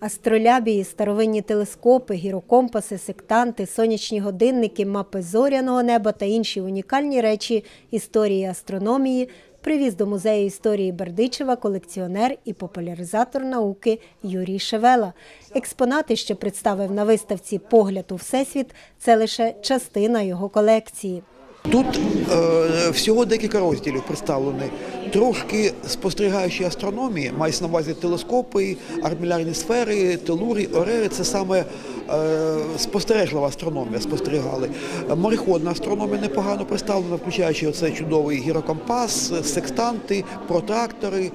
Астролябії, старовинні телескопи, гірокомпаси, сектанти, сонячні годинники, мапи зоряного неба та інші унікальні речі історії астрономії привіз до музею історії Бердичева колекціонер і популяризатор науки Юрій Шевела. Експонати, що представив на виставці Погляд у всесвіт, це лише частина його колекції. Тут е, всього декілька розділів представлені. Трошки спостерігаючи астрономії, мається на увазі телескопи, армілярні сфери, телурі, орери. Це саме е, спостережлива астрономія. Спостерігали. Мореходна астрономія непогано представлена, включаючи оцей чудовий гірокомпас, секстанти, протрактори.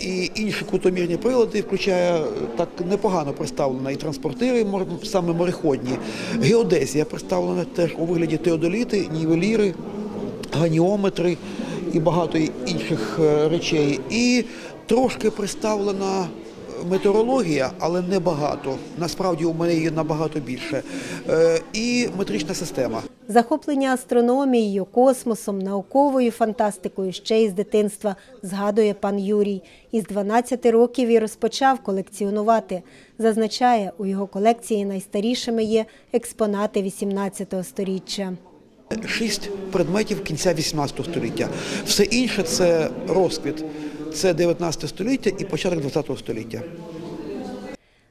І інші кутомірні прилади, включає е, так непогано представлена і транспортири, саме мореходні. Геодезія представлена теж у вигляді теодоліти, нівеліри, ганіометри і багато інших е, речей. І трошки представлена метеорологія, але не багато. Насправді у мене її набагато більше. Е, І метрична система. Захоплення астрономією, космосом, науковою фантастикою ще із дитинства, згадує пан Юрій. Із 12 років і розпочав колекціонувати. Зазначає, у його колекції найстарішими є експонати 18 століття. Шість предметів кінця 18 століття. Все інше це розквіт. Це 19 століття і початок 20 століття.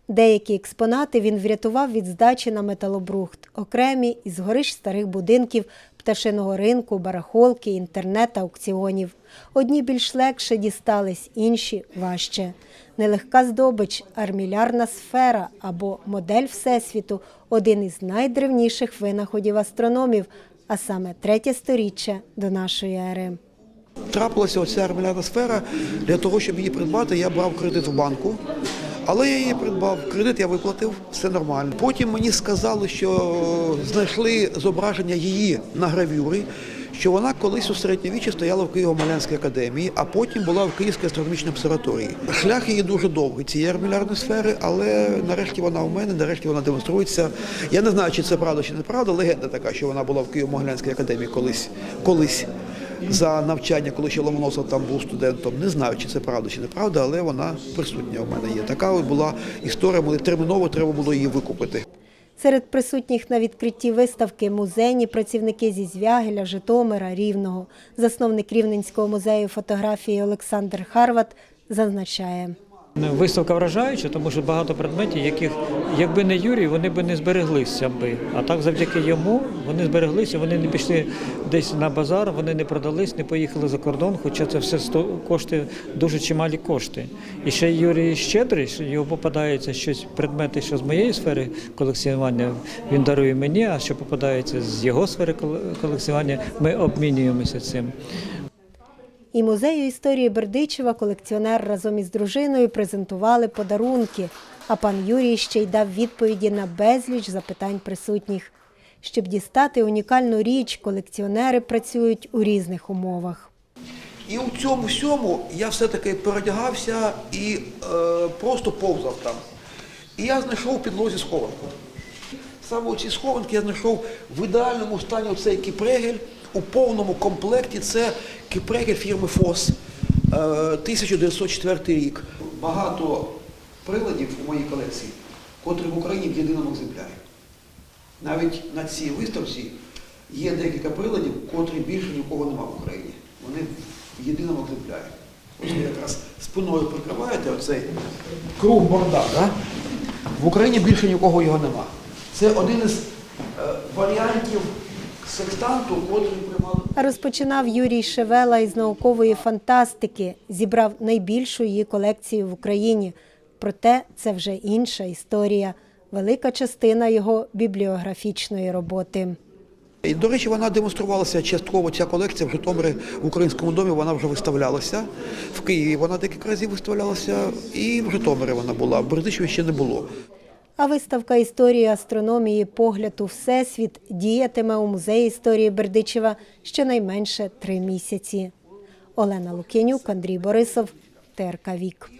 Деякі експонати він врятував від здачі на металобрухт, окремі із горищ старих будинків, пташиного ринку, барахолки, інтернет, аукціонів. Одні більш легше дістались, інші важче. Нелегка здобич, армілярна сфера або модель Всесвіту один із найдревніших винаходів астрономів, а саме третє сторіччя до нашої ери. Трапилася оця армілярна сфера. Для того, щоб її придбати, я брав кредит в банку. Але я її придбав, кредит я виплатив, все нормально. Потім мені сказали, що знайшли зображення її на гравюрі, що вона колись у середньовіччі стояла в Києво-Малянській академії, а потім була в Київській астрономічній обсерваторії. Шлях її дуже довгий, цієї армілярної сфери, але нарешті вона у мене, нарешті вона демонструється. Я не знаю, чи це правда, чи неправда. Легенда така, що вона була в Києво-Могилянській академії колись. колись за навчання, коли ще Ломоносов там був студентом. Не знаю, чи це правда, чи неправда, але вона присутня в мене є. Така от була історія, мені терміново треба було її викупити. Серед присутніх на відкритті виставки музейні працівники зі Звягеля, Житомира, Рівного. Засновник Рівненського музею фотографії Олександр Харват зазначає. Виставка вражаюча, тому що багато предметів, яких, якби не Юрій, вони б не збереглися би. А так завдяки йому вони збереглися, вони не пішли десь на базар, вони не продались, не поїхали за кордон, хоча це все коштує дуже чималі кошти. І ще Юрій щедрий, що його попадається щось, предмети, що з моєї сфери колекціонування, він дарує мені, а що попадається з його сфери колекціонування, ми обмінюємося цим. І музею історії Бердичева колекціонер разом із дружиною презентували подарунки. А пан Юрій ще й дав відповіді на безліч запитань присутніх. Щоб дістати унікальну річ, колекціонери працюють у різних умовах. І у цьому всьому я все-таки передягався і е, просто повзав там. І я знайшов в підлозі схованку. Саме у цій схованки я знайшов в ідеальному стані оцей кіпрегель у повному комплекті. Це кіпрегель фірми ФОС, е, 1904 рік. Багато приладів у моїй колекції, котрі в Україні в єдиному екземплярі. Навіть на цій виставці є декілька приладів, котрі більше нікого немає в Україні. Вони в єдиному екземплярі. Ось ви якраз спиною прикриваєте оцей круг борда. Да? В Україні більше нікого його нема. Це один із е, варіантів секстанту, котрий приймали. Розпочинав Юрій Шевела із наукової фантастики, зібрав найбільшу її колекцію в Україні. Проте це вже інша історія, велика частина його бібліографічної роботи. І, до речі, вона демонструвалася частково, ця колекція в Житомирі в Українському домі, вона вже виставлялася. В Києві вона декілька разів виставлялася, і в Житомирі вона була, в Бердичеві ще не було. А виставка історії астрономії Погляд у Всесвіт діятиме у музеї історії Бердичева щонайменше три місяці. Олена Лукінюк, Андрій Борисов, ТРК Вік.